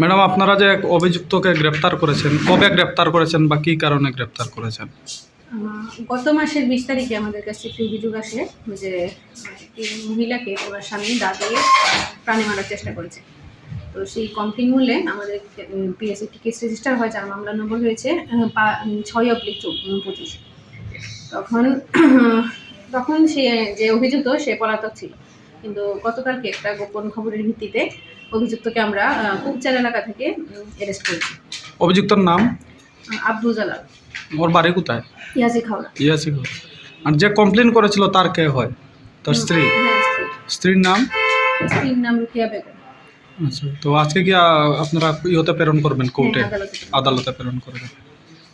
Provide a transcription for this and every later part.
Madam, আপনারা যে এক অভিযুক্তকে গ্রেপ্তার করেছেন, কবে গ্রেপ্তার করেছেন বা কী কারণে গ্রেপ্তার করেছেন? গত মাসের বিশ তারিখে আমাদের কাছে একটি অভিযোগ আসে, যে মহিলাকে ওনার স্বামী দাঁড়িয়ে প্রাণে মারার চেষ্টা করেছে। তো সেই কমপ্লেন মূল্যে আমাদের পিএস একটি কেস রেজিস্টার হয়, যার মামলা নম্বর হয়েছে ছয় অব্লিক পঁচিশ। তখন তখন সে, যে অভিযুক্ত, সে পলাতক ছিল। কিন্তু গতকালকে একটা গোপন খবরের ভিত্তিতে অভিযুক্তকে আমরা কুকচার এলাকা থেকে অ্যারেস্ট করেছি। অভিযুক্তর নাম? আব্দুল জালাল। ওর বাড়ি কোথায়? ইয়াজি খাওয়া ইয়াসি ঘর। আর যে কমপ্লেন করেছিল তার কে হয়? তার স্ত্রী? হ্যাঁ স্ত্রীর নাম? স্ত্রীর নাম রুকিয়া বেগম। আচ্ছা তো আজকে কি আপনারা ইহতে প্রেরণ করবেন কোর্টে? হ্যাঁ। আদালতে প্রেরণ করবেন।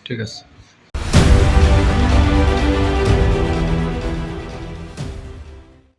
ঠিক আছে।